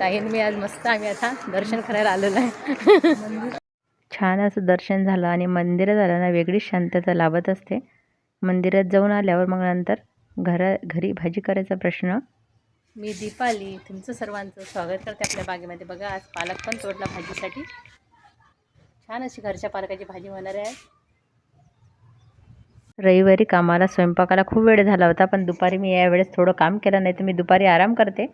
ताईन मी आज मस्त आम्ही आता दर्शन करायला आलेलो आहे. छान असं दर्शन झालं आणि मंदिरात आलं ना वेगळीच शांतता लाभत असते. मंदिरात जाऊन आल्यावर मग नंतर घरा घरी भाजी करायचा प्रश्न. मी दीपाली तुमचं सर्वांचं स्वागत करते आपल्या बागेमध्ये. बघा आज पालक पण तोडला भाजीसाठी. छान अशी घरच्या पालकाची भाजी होणार आहे रविवारी कामाला स्वयंपाकाला खूप वेळ झाला होता पण दुपारी मी यावेळेस थोडं काम केलं नाही तर मी दुपारी आराम करते.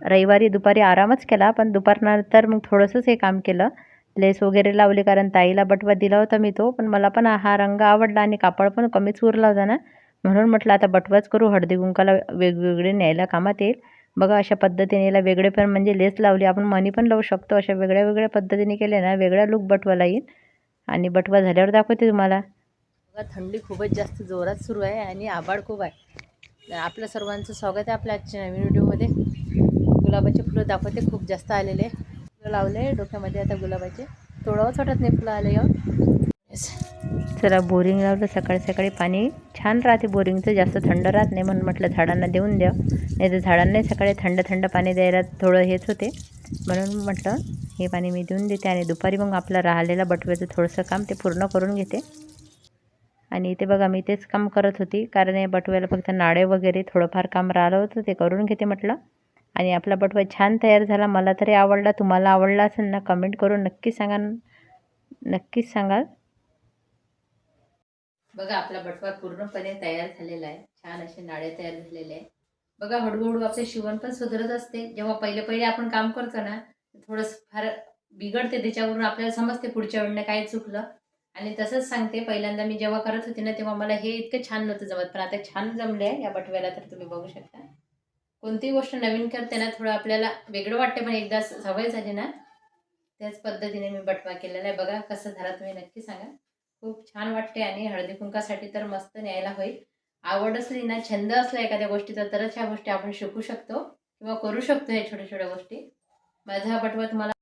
रविवारी दुपारी आरामच केला पण दुपारनंतर मग थोडंसंच हे काम केलं. लेस वगैरे लावली कारण ताईला बटवा दिला होता मी तो पण मला पण हा रंग आवडला आणि कापड पण कमीच उरला होता ना. म्हणून म्हटलं आता बटवाच करू हळदी कुंकाला वेगवेगळे न्यायला कामात येईल. बघा अशा पद्धतीने याला वेगळे पण म्हणजे लेस लावली. आपण मनी पण लावू शकतो अशा वेगळ्या वेगळ्या पद्धतीने केले ना वेगळा लुक बटवाला येईल. आणि बटवा झाल्यावर दाखवते तुम्हाला. बघा थंडी खूपच जास्त जोरात सुरू आहे आणि आभाळ खूप आहे. आपल्या सर्वांचं स्वागत आहे आपल्या आजच्या नवीन व्हिडिओमध्ये गुलाबाचे फुलं दाखवते खूप जास्त आलेले फुलं लावले डोक्यामध्ये आता गुलाबाचे. तोडावंच वाटत नाही फुलं आले यावर चला बोरिंग लावलं सकाळी सकाळी पाणी. छान राहते बोरिंगचं जास्त थंड राहत नाही म्हणून म्हटलं झाडांना देऊन द्या. नाही तर झाडांनाही सकाळी थंड थंड पाणी द्यायला थोडं हेच होते. म्हणून म्हटलं हे पाणी मी देऊन देते आणि दुपारी मग आपलं राहिलेलं बटव्याचं थोडंसं काम ते पूर्ण करून घेते. आणि इथे बघा मी तेच काम करत होती. कारण या बटव्याला फक्त नाळे वगैरे थोडंफार काम राहिलं होतं ते करून घेते म्हटलं. आणि आपला बटवा छान तयार झाला. मला तरी आवडला. तुम्हाला आवडला असेल ना कमेंट करून नक्की सांगा नक्कीच सांगाल. बघा आपला बटवा पूर्णपणे तयार झालेला आहे. छान असे नाळे तयार झालेले आहे. बघा हळूहळू आपले शिवण पण सुधारत असते. जेव्हा पहिले पहिले आपण काम करतो ना थोडंसं फार बिघडते त्याच्यावरून आपल्याला समजते पुढच्या वेळेला काय चुकलं. आणि तसंच सांगते पहिल्यांदा मी जेव्हा करत होते ना तेव्हा मला हे इतकं छान नव्हतं जमत. पण आता छान जमले आहे या बटव्याला तर तुम्ही बघू शकता. कोणतीही गोष्ट नवीन करते ना थोडं आपल्याला वेगळं वाटते पण एकदा सवय झाली ना त्याच पद्धतीने मी बटवा केलेला आहे. बघा कसं झाला तुम्ही नक्की सांगा. खूप छान वाटते आणि हळदी कुंकासाठी तर मस्त न्यायला होईल. आवड असली ना छंद असला एखाद्या गोष्टीचा तरच ह्या गोष्टी आपण शिकू शकतो किंवा करू शकतो ह्या छोट्या छोट्या गोष्टी. माझा हा बटवा तुम्हाला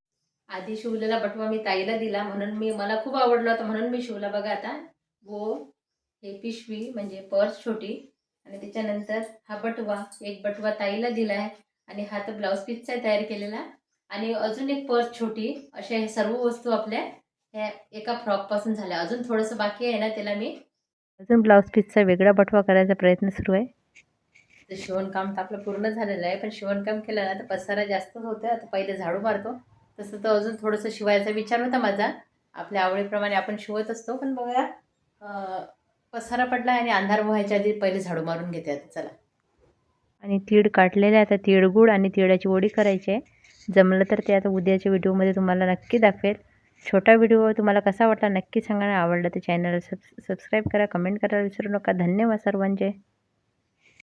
आधी शिवलेला बटवा मी ताईला दिला म्हणून मी मला खूप आवडला होता म्हणून मी शिवला. बघा आता वो हे पिशवी म्हणजे पर्स छोटी आणि त्याच्यानंतर हा बटवा एक बटवा ताईला दिला आहे आणि हा तर ब्लाऊज पीसचा तयार केलेला. आणि अजून एक पर्स छोटी अशा हे सर्व वस्तू आपल्या ह्या एका फ्रॉकपासून झाल्या. अजून थोडंसं बाकी आहे ना त्याला मी. अजून ब्लाऊज पीसचा वेगळा बटवा करायचा प्रयत्न सुरू आहे. तर शिवणकाम तर आपलं पूर्ण झालेलं आहे पण शिवणकाम केलं ना तर पसारा जास्तच होतं आता पहिले झाडू मारतो. तसं तर अजून थोडंसं शिवायचा विचार होता माझा. आपल्या आवडीप्रमाणे आपण शिवत असतो पण बघा पसारा पडला आणि अंधार व्हायच्या आधी पहिले झाडू मारून घेते आता चला. आणि तीळ काढलेले आहे आता तिळगूळ आणि तिळाची ओडी करायची आहे. जमलं तर ते आता उद्याच्या व्हिडिओमध्ये तुम्हाला नक्की दाखवेल. छोटा व्हिडिओ तुम्हाला कसा वाटला नक्की सांगा आवडला तर चॅनल सब सबस्क्राईब करा कमेंट करायला विसरू नका. धन्यवाद सर्वांचे.